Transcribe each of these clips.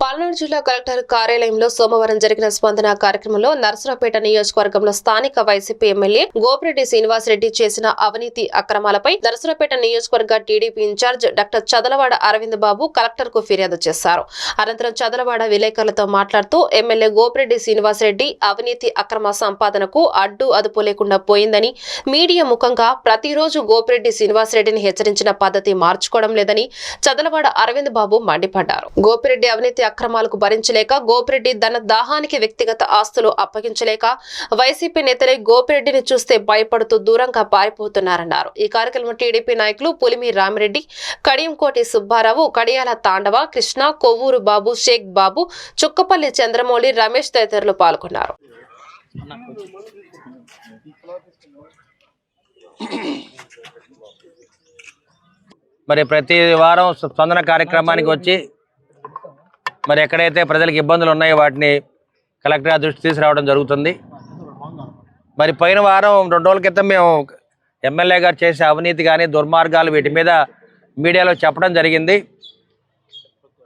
పల్నాడు జిల్లా కలెక్టర్ కార్యాలయంలో సోమవారం జరిగిన స్పందన కార్యక్రమంలో నరసరావుపేట నియోజకవర్గంలో స్థానిక వైసీపీ ఎమ్మెల్యే గోపిరెడ్డి శ్రీనివాసరెడ్డి చేసిన అవినీతి అక్రమాలపై నరసరావుపేట నియోజకవర్గ TDP incharge doctor Chadalavada Aravind Babu కలెక్టర్కు ఫిర్యాదు చేశారు. అనంతరం చదలవాడ విలేకరులతో మాట్లాడుతూ ఎమ్మెల్యే గోపిరెడ్డి శ్రీనివాసరెడ్డి అవినీతి అక్రమ సంపాదనకు అడ్డు అదుపు లేకుండా పోయిందని మీడియా ముఖంగా ప్రతిరోజు గోపిరెడ్డి శ్రీనివాసరెడ్డిని హెచ్చరించిన పద్ధతి మార్చుకోవడం లేదని చదలవాడ అరవింద్ బాబు మండిపడ్డారు. గోపిరెడ్డి అవినీతి అక్రమాలకు భరించలేక గోపిరెడ్డి తన దాహానికి వ్యక్తిగత ఆస్తులు అప్పగించలేక వైసీపీ నేతలే గోపిరెడ్డిని చూస్తే భయపడుతూ దూరంగా పారిపోతున్నారన్నారు. ఈ కార్యక్రమంలో టీడీపీ నాయకులు పులిమి రామిరెడ్డి కడియంకోటి సుబ్బారావు కడియాల తాండవ కృష్ణ కొవ్వూరు బాబు షేక్ బాబు చుక్కపల్లి చంద్రమౌళి రమేష్ తదితరులు పాల్గొన్నారు. మరి ప్రతి వారం స్పందన కార్యక్రమానికి వచ్చి మరి ఎక్కడైతే ప్రజలకు ఇబ్బందులు ఉన్నాయో వాటిని కలెక్టర్ దృష్టి తీసుకురావడం జరుగుతుంది. మరి పోయిన వారం రెండు రోజుల క్రితం మేము ఎమ్మెల్యే గారు చేసే అవినీతి కానీ దుర్మార్గాలు వీటి మీద మీడియాలో చెప్పడం జరిగింది.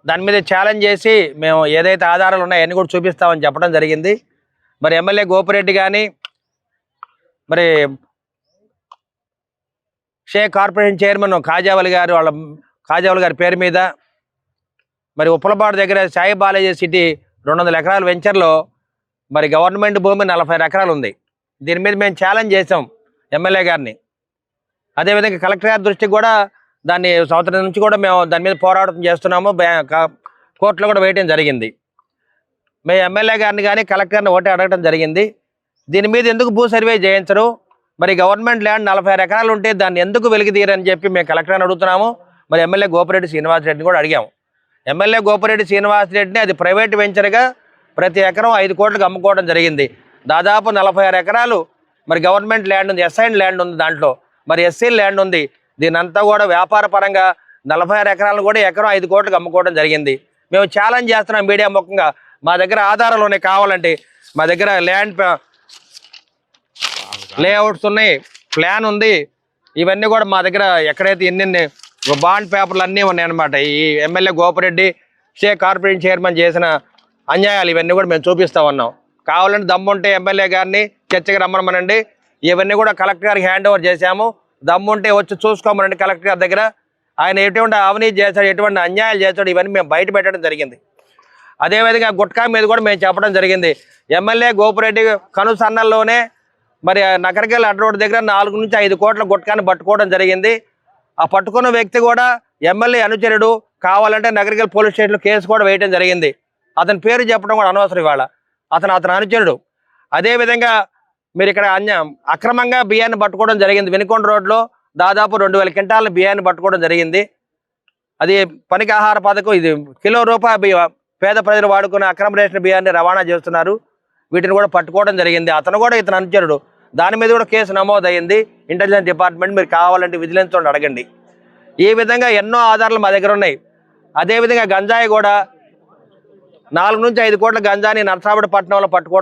దాని మీద ఛాలెంజ్ చేసి మేము ఏదైతే ఆధారాలు ఉన్నాయో అన్నీ కూడా చూపిస్తామని చెప్పడం జరిగింది. మరి ఎమ్మెల్యే గోపిరెడ్డి కానీ మరి షేక్ కార్పొరేషన్ చైర్మన్ కాజావలి గారు వాళ్ళ కాజావలి గారి పేరు మీద మరి ఉప్పలపాడు దగ్గర సాయి బాలాజీ సిటీ రెండు వందల ఎకరాల వెంచర్లో మరి గవర్నమెంట్ భూమి నలభై ఎకరాలు ఉంది. దీని మీద మేము ఛాలెంజ్ చేసాం ఎమ్మెల్యే గారిని. అదేవిధంగా కలెక్టర్ గారి దృష్టికి కూడా దాన్ని సంవత్సరం నుంచి కూడా మేము దాని మీద పోరాటం చేస్తున్నాము. కోర్టులో కూడా వేయటం జరిగింది. మేము ఎమ్మెల్యే గారిని కానీ కలెక్టర్ని గారిని ఒకటి అడగటం జరిగింది. దీని మీద ఎందుకు భూ సర్వే చేయించరు? మరి గవర్నమెంట్ ల్యాండ్ నలభై ఎకరాలు ఉంటే దాన్ని ఎందుకు వెలికితీయరని చెప్పి మేము కలెక్టర్ని అడుగుతున్నాము. మరి ఎమ్మెల్యే గోపిరెడ్డి శ్రీనివాసరెడ్డిని కూడా అడిగాము. ఎమ్మెల్యే గోపిరెడ్డి శ్రీనివాసరెడ్డిని అది ప్రైవేట్ వెంచర్గా ప్రతి ఎకరం ఐదు కోట్లకు అమ్ముకోవడం జరిగింది. దాదాపు నలభై ఆరు ఎకరాలు మరి గవర్నమెంట్ ల్యాండ్ ఉంది ఎస్ఐన్ ల్యాండ్ ఉంది దాంట్లో. మరి ఎస్సీ ల్యాండ్ ఉంది. దీని అంతా కూడా వ్యాపార పరంగా నలభై ఆరు ఎకరాలను కూడా ఎకరం ఐదు కోట్లకు అమ్ముకోవడం జరిగింది. మేము ఛాలెంజ్ చేస్తున్నాం మీడియా ముఖంగా మా దగ్గర ఆధారాలు ఉన్నాయి కావాలంటే. మా దగ్గర ల్యాండ్ లేఅవుట్స్ ఉన్నాయి ప్లాన్ ఉంది. ఇవన్నీ కూడా మా దగ్గర ఎక్కడైతే ఎన్ని బాండ్ పేపర్లు అన్నీ ఉన్నాయి అనమాట ఈ MLA Gopireddy Shaik corporation chairman చేసిన అన్యాయాలు ఇవన్నీ కూడా మేము చూపిస్తా ఉన్నాం. కావాలంటే దమ్ముంటే ఎమ్మెల్యే గారిని చర్చకి రమ్మనమనండి. ఇవన్నీ కూడా కలెక్టర్ గారికి హ్యాండ్ ఓవర్ చేశాము. దమ్ముంటే వచ్చి చూసుకోమనండి కలెక్టర్ గారి దగ్గర. ఆయన ఎటువంటి అవినీతి చేశాడు ఎటువంటి అన్యాయాలు చేశాడు ఇవన్నీ మేము బయట పెట్టడం జరిగింది. అదేవిధంగా గుట్కా మీద కూడా మేము చెప్పడం జరిగింది. ఎమ్మెల్యే గోపిరెడ్డి కనుసన్నల్లోనే మరి నకరకెళ్ళ అడ్డ రోడ్డు దగ్గర నాలుగు నుంచి ఐదు కోట్ల గుట్కాని పట్టుకోవడం జరిగింది. ఆ పట్టుకున్న వ్యక్తి కూడా ఎమ్మెల్యే అనుచరుడు కావాలంటే నగరికల్ పోలీస్ స్టేషన్లో కేసు కూడా వేయడం జరిగింది. అతని పేరు చెప్పడం కూడా అనవసరం ఇవాళ. అతను అతని అనుచరుడు. అదేవిధంగా మీరు ఇక్కడ అన్య అక్రమంగా బియ్యాన్ని పట్టుకోవడం జరిగింది. వినుకొండ రోడ్లో దాదాపు రెండు వేల క్వింటాల బియ్యాన్ని పట్టుకోవడం జరిగింది. అది పనికి ఆహార పథకం ఇది కిలో రూపాయి బియ్యం పేద ప్రజలు వాడుకునే అక్రమ రేషన్ బియ్యాన్ని రవాణా చేస్తున్నారు. వీటిని కూడా పట్టుకోవడం జరిగింది. అతను కూడా ఇతను అనుచరుడు. దాని మీద కూడా కేసు నమోదైంది ఇంటెలిజెన్స్ డిపార్ట్మెంట్ మీరు కావాలంటే విజిలెన్స్ తోటి అడగండి. ఈ విధంగా ఎన్నో ఆధారాలు మా దగ్గర ఉన్నాయి. అదేవిధంగా గంజాయి కూడా నాలుగు నుంచి ఐదు కోట్ల గంజాని నరసాబడి పట్టణంలో పట్టుకోవడం